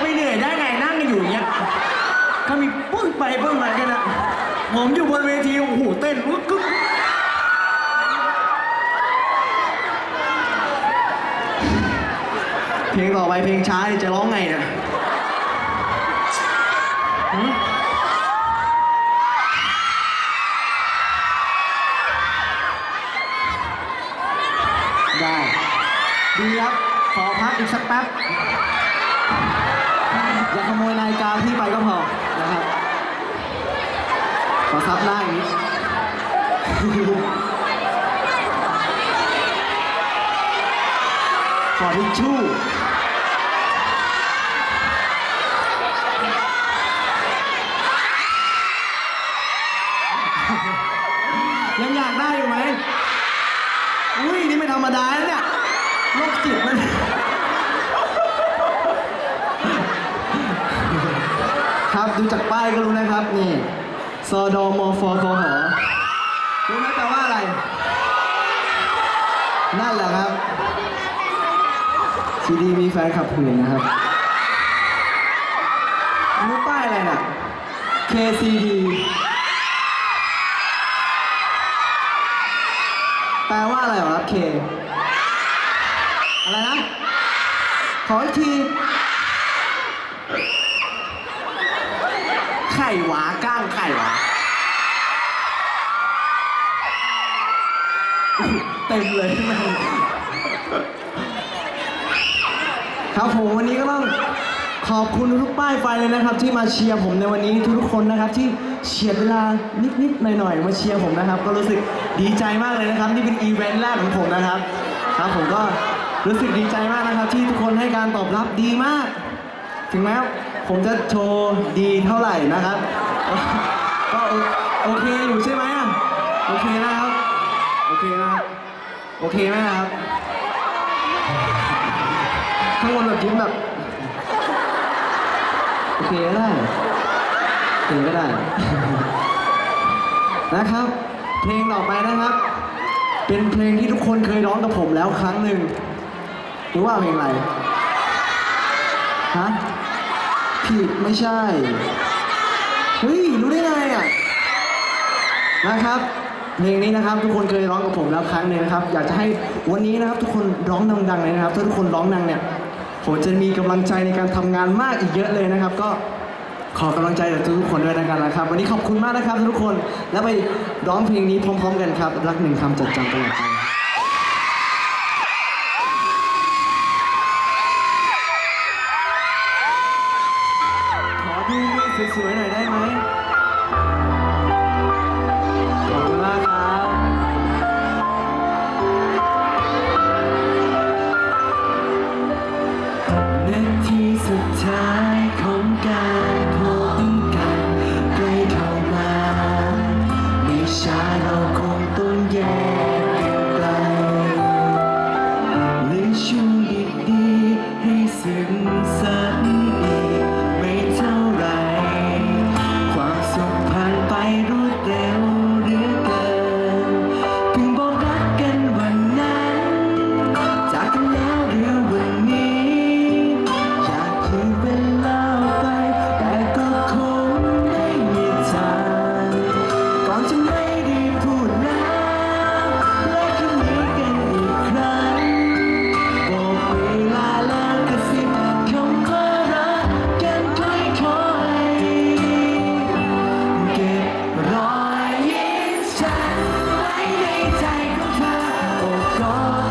ไปเหนื่อยได้ไงนั่งกันอยู่อย่างเงี้ยถ้ามีปึ้งไปปึ้งมากันนะผมอยู่บนเวทีโอ้โหเต้นวุ้กกึ๊กเพลงต่อไปเพลงช้าจะร้องไงเนี่ยได้ ดีครับ ขอพักอีกสักแป๊บ อย่าขโมยนาฬิกาพี่ไปก็พอนะครับขอซับหน้าอย่ขอทิชชู่ยังอยากได้อยู่ไหม อุ้ยนี่ไม่ธรรมดาเนี่ยโรคจิตมัน ครับ ดูจากป้ายก็รู้นะครับนี่ซอดอมอฟอคอหอรู้ไหมแปลว่าอะไร นั่นแหละครับซีดีมีแฟนขับหื่นนะครับรู้ป้ายอะไรน่ะ KCD แปลว่าอะไรหรอครับ K อะไรนะ ขออีกที ข่หวาก้างไข่หวาเต็มเลยข้างในครับผมวันนี้ก็ต้องขอบคุณทุกป้ายไฟเลยนะครับ ที่มาเชียร์ผมในวันนี้ทุกๆคนนะครับ ที่เฉียดเวลานิดๆหน่อยๆมาเชียร์ผมนะครับ ก็รู้สึกดีใจมากเลยนะครับนี่เป็นอีเวนต์แรกของผมนะครับ ครับผมก็รู้สึกดีใจมากนะครับ ที่ทุกคนให้การตอบรับดีมาก ถึงแม้ ผมจะโชว์ดีเท่าไหร่นะครับ ก็โอเคอยู่ใช่ไหมอะโอเคนะครับ โอเคนะโอเคไหมนะครับข้างบนแบบยิ้มแบบโอเคก็ได้โอเคก็ได้ นะครับ เพลงต่อไปนะครับ เป็นเพลงที่ทุกคนเคยร้องกับผมแล้วครั้งหนึ่งรู้ว่าเพลงอะไรฮะ ผิดไม่ใช่ เฮ้ย รู้ได้ไงอะ นะครับเพลงนี้นะครับทุกคนเคยร้องกับผมแล้วครั้งหนึ่งนะครับ อยากจะให้วันนี้นะครับ ทุกคนร้องดังๆเลยนะครับ ถ้าทุกคนร้องดังเนี่ยผมจะมีกำลังใจในการทำงานมากอีกเยอะเลยนะครับ ก็ขอกำลังใจจากทุกคนด้วยนะครับนะครับ วันนี้ขอบคุณมากนะครับทุกคนแล้วไปร้องเพลงนี้พร้อม ๆ กันครับ รักหนึ่งคำจดจำตลอดไป สวยๆหน่อยได้ไหมขอบคุณมากครับ 我。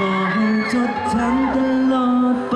ขอให้จดจำตลอดไป